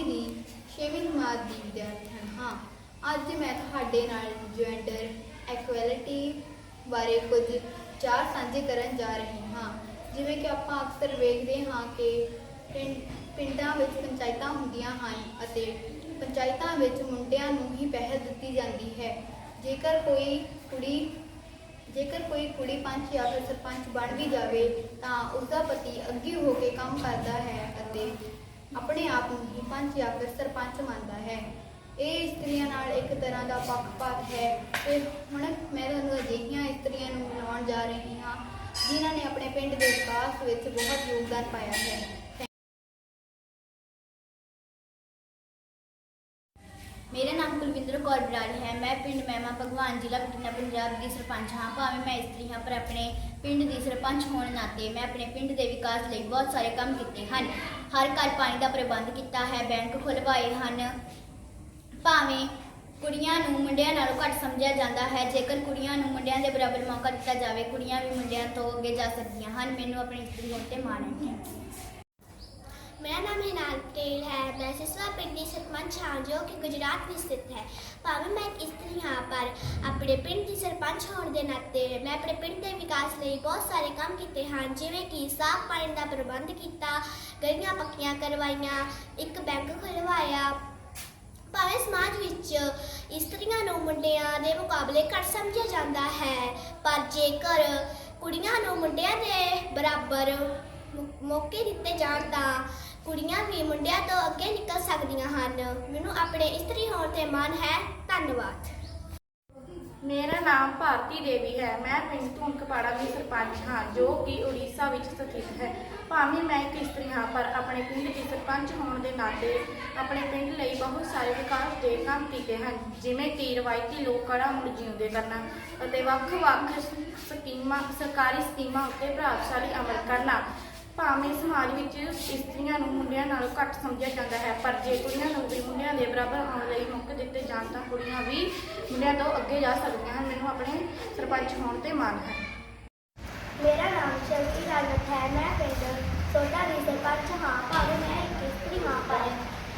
ਦਿੱਲੀ ਦੀ ਛੇਵੀਂ ਜਮਾਤ ਦੀ ਵਿਦਿਆਰਥਣ ਹਾਂ। ਅੱਜ ਮੈਂ ਤੁਹਾਡੇ ਨਾਲ ਜੈਂਡਰ ਇਕੁਐਲਿਟੀ ਬਾਰੇ ਕੁਝ ਚਾਰ ਸਾਂਝੇ ਕਰਨ ਜਾ ਰਹੇ ਹਾਂ। ਜਿਵੇਂ ਕਿ ਆਪਾਂ ਅਕਸਰ ਵੇਖਦੇ ਹਾਂ ਕਿ ਪਿੰਡਾਂ ਵਿੱਚ ਪੰਚਾਇਤਾਂ ਹੁੰਦੀਆਂ ਹਨ ਅਤੇ ਪੰਚਾਇਤਾਂ ਵਿੱਚ ਮੁੰਡਿਆਂ ਨੂੰ ਹੀ ਪਹਿਲ ਦਿੱਤੀ ਜਾਂਦੀ ਹੈ। ਜੇਕਰ ਕੋਈ ਕੁੜੀ, ਜੇਕਰ ਕੋਈ ਕੁੜੀ ਪੰਚ ਜਾਂ ਫਿਰ ਸਰਪੰਚ ਬਣ ਵੀ ਜਾਵੇ ਤਾਂ ਉਸਦਾ ਪਤੀ ਅੱਗੇ ਹੋ ਕੇ ਕੰਮ ਕਰਦਾ ਹੈ ਅਤੇ ਆਪਣੇ ਆਪ ਨੂੰ ਹੀ ਪੰਚ ਜਾਂ ਫਿਰ ਸਰਪੰਚ ਮੰਨਦਾ ਹੈ। ਇਹ ਇਸਤਰੀਆਂ ਨਾਲ ਇੱਕ ਤਰ੍ਹਾਂ ਦਾ ਪੱਖਪਾਤ ਹੈ ਤੇ ਹੁਣ ਮੈਂ ਤੁਹਾਨੂੰ ਅਜਿਹੀਆਂ ਇਸਤਰੀਆਂ ਨੂੰ ਮਿਲਾਉਣ ਜਾ ਰਹੀ ਹਾਂ, ਜਿਨ੍ਹਾਂ ਨੇ ਆਪਣੇ ਪਿੰਡ ਦੇ ਵਿਕਾਸ ਵਿੱਚ ਬਹੁਤ ਯੋਗਦਾਨ ਪਾਇਆ ਹੈ। ਮੇਰਾ ਨਾਮ ਕੁਲਵਿੰਦਰ ਕੌਰ ਬਰਾੜ ਹੈ। ਮੈਂ ਪਿੰਡ ਮਹਿਮਾ ਭਗਵਾਨ ਜ਼ਿਲ੍ਹਾ ਬਠਿੰਡਾ, ਪੰਜਾਬ ਦੀ ਸਰਪੰਚ ਹਾਂ। ਭਾਵੇਂ ਮੈਂ ਇਸਤਰੀ ਹਾਂ, ਪਰ ਆਪਣੇ ਪਿੰਡ ਦੀ ਸਰਪੰਚ ਹੋਣ ਨਾਤੇ ਮੈਂ ਆਪਣੇ ਪਿੰਡ ਦੇ ਵਿਕਾਸ ਲਈ ਬਹੁਤ ਸਾਰੇ ਕੰਮ ਕੀਤੇ ਹਨ। ਹਰ ਘਰ ਪਾਣੀ ਦਾ ਪ੍ਰਬੰਧ ਕੀਤਾ ਹੈ, ਬੈਂਕ ਖੁਲਵਾਏ ਹਨ। ਭਾਵੇਂ ਕੁੜੀਆਂ ਨੂੰ ਮੁੰਡਿਆਂ ਨਾਲੋਂ ਘੱਟ ਸਮਝਿਆ ਜਾਂਦਾ ਹੈ, ਜੇਕਰ ਕੁੜੀਆਂ ਨੂੰ ਮੁੰਡਿਆਂ ਦੇ ਬਰਾਬਰ ਮੌਕਾ ਦਿੱਤਾ ਜਾਵੇ, ਕੁੜੀਆਂ ਵੀ ਮੁੰਡਿਆਂ ਤੋਂ ਅੱਗੇ ਜਾ ਸਕਦੀਆਂ ਹਨ। ਮੈਨੂੰ ਆਪਣੀ ਇਸਤਰੀ ਹੋਣ ਤੇ ਮਾਣ ਹੈ। ਮੇਰਾ ਨਾਮ ਹਿਨਾਲ ਪਟੇਲ ਹੈ ਮੈਂ ਸਿਸਵਾ ਪਿੰਡ ਦੀ ਸਰਪੰਚ ਹਾਂ ਜੋ ਕਿ ਗੁਜਰਾਤ ਵਿੱਚ ਸਥਿਤ ਹੈ ਭਾਵੇਂ ਮੈਂ ਇੱਕ ਇਸਤਰੀ ਹਾਂ ਪਰ ਆਪਣੇ ਪਿੰਡ ਦੀ ਸਰਪੰਚ ਹੋਣ ਦੇ ਨਾਤੇ ਮੈਂ ਆਪਣੇ ਪਿੰਡ ਦੇ ਵਿਕਾਸ ਲਈ ਬਹੁਤ ਸਾਰੇ ਕੰਮ ਕੀਤੇ ਹਨ ਜਿਵੇਂ ਕਿ ਸਾਫ਼ ਪਾਣੀ ਦਾ ਪ੍ਰਬੰਧ ਕੀਤਾ ਗਲੀਆਂ ਪੱਕੀਆਂ ਕਰਵਾਈਆਂ ਇੱਕ ਬੈਂਕ ਖੁਲਵਾਇਆ ਭਾਵੇਂ ਸਮਾਜ ਵਿੱਚ ਇਸਤਰੀਆਂ ਨੂੰ ਮੁੰਡਿਆਂ ਦੇ ਮੁਕਾਬਲੇ ਘੱਟ ਸਮਝਿਆ ਜਾਂਦਾ ਹੈ ਪਰ ਜੇਕਰ ਕੁੜੀਆਂ ਨੂੰ ਮੁੰਡਿਆਂ ਦੇ ਬਰਾਬਰ ਮੌਕੇ ਦਿੱਤੇ ਜਾਣ ਤਾਂ ਕੁੜੀਆਂ ਵੀ ਮੁੰਡਿਆਂ ਤੋਂ ਅੱਗੇ ਨਿਕਲ ਸਕਦੀਆਂ ਹਨ। ਮੈਨੂੰ ਆਪਣੇ ਇਸਤਰੀ ਹੋਣ ਤੇ ਮਾਣ ਹੈ। ਧੰਨਵਾਦ। ਮੇਰਾ ਨਾਮ ਭਾਰਤੀ ਦੇਵੀ ਹੈ। ਮੈਂ ਪਿੰਡ ਧੂਨਕਪਾੜਾ ਦੀ ਸਰਪੰਚ ਹਾਂ, ਜੋ ਕਿ ਉੜੀਸਾ ਵਿੱਚ ਸਥਿਤ ਹੈ। ਭਾਵੇਂ ਮੈਂ ਇੱਕ ਇਸਤਰੀ ਹਾਂ, ਪਰ ਆਪਣੇ ਪਿੰਡ ਦੀ ਸਰਪੰਚ ਹੋਣ ਦੇ ਨਾਤੇ ਆਪਣੇ ਪਿੰਡ ਲਈ ਬਹੁਤ ਸਾਰੇ ਵਿਕਾਸ ਦੇ ਕੰਮ ਕੀਤੇ ਹਨ, ਜਿਵੇਂ ਕਿ ਰਵਾਇਤੀ ਲੋਕ ਕਲਾ ਮੁੜ ਜਿਉਂਦੇ ਕਰਨਾ ਅਤੇ ਵੱਖ-ਵੱਖ ਸਕੀਮਾਂ ਸਰਕਾਰੀ ਸਕੀਮਾਂ ਉੱਤੇ ਪ੍ਰਭਾਵਸ਼ਾਲੀ ਅਮਲ ਕਰਨਾ। ਭਾਵੇਂ ਸਮਾਜ ਵਿੱਚ ਇਸਤਰੀਆਂ ਨੂੰ ਮੁੰਡਿਆਂ ਨਾਲੋਂ ਘੱਟ ਸਮਝਿਆ ਜਾਂਦਾ ਹੈ, ਪਰ ਜੇ ਕੁੜੀਆਂ ਨੂੰ ਵੀ ਮੁੰਡਿਆਂ ਦੇ ਬਰਾਬਰ ਆਉਣ ਲਈ ਮੌਕੇ ਦਿੱਤੇ ਜਾਣ ਤਾਂ ਕੁੜੀਆਂ ਵੀ ਮੁੰਡਿਆਂ ਤੋਂ ਅੱਗੇ ਜਾ ਸਕਦੀਆਂ ਹਨ। ਮੈਨੂੰ ਆਪਣੇ ਸਰਪੰਚ ਹੋਣ ਤੇ ਮਾਣ ਹੈ। ਮੇਰਾ ਨਾਮ ਸ਼ਰਤੀ ਰਾਜਤ ਹੈ। ਮੈਂ ਪਿੰਡ ਸੋਡਾ ਦੀ ਸਰਪੰਚ ਹਾਂ। ਭਾਵੇਂ ਮੈਂ ਇੱਕ ਇਸਤਰੀ ਹਾਂ, ਪਰ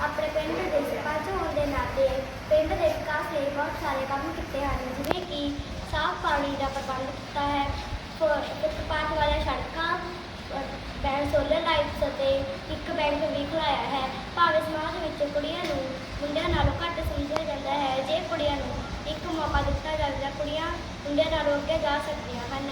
ਆਪਣੇ ਪਿੰਡ ਦੇ ਸਰਪੰਚ ਹੋਣ ਦੇ ਨਾਤੇ ਪਿੰਡ ਦੇ ਵਿਕਾਸ ਲਈ ਬਹੁਤ ਸਾਰੇ ਕੰਮ ਕੀਤੇ ਹਨ। ਜਿਵੇਂ ਕਿ ਸਾਫ਼ ਪਾਣੀ ਦਾ ਪ੍ਰਬੰਧ ਕੀਤਾ ਹੈ ਅਤੇ ਇੱਕ ਬੈਂਕ ਵੀ ਖੁਲਾਇਆ ਹੈ। ਭਾਵੇਂ ਸਮਾਜ ਵਿੱਚ ਕੁੜੀਆਂ ਨੂੰ ਮੁੰਡਿਆਂ ਨਾਲੋਂ ਘੱਟ ਸਮਝਿਆ ਜਾਂਦਾ ਹੈ, ਜੇ ਕੁੜੀਆਂ ਨੂੰ ਇੱਕ ਮੌਕਾ ਦਿੱਤਾ ਜਾਵੇ ਤਾਂ ਕੁੜੀਆਂ ਮੁੰਡਿਆਂ ਨਾਲੋਂ ਅੱਗੇ ਜਾ ਸਕਦੀਆਂ ਹਨ।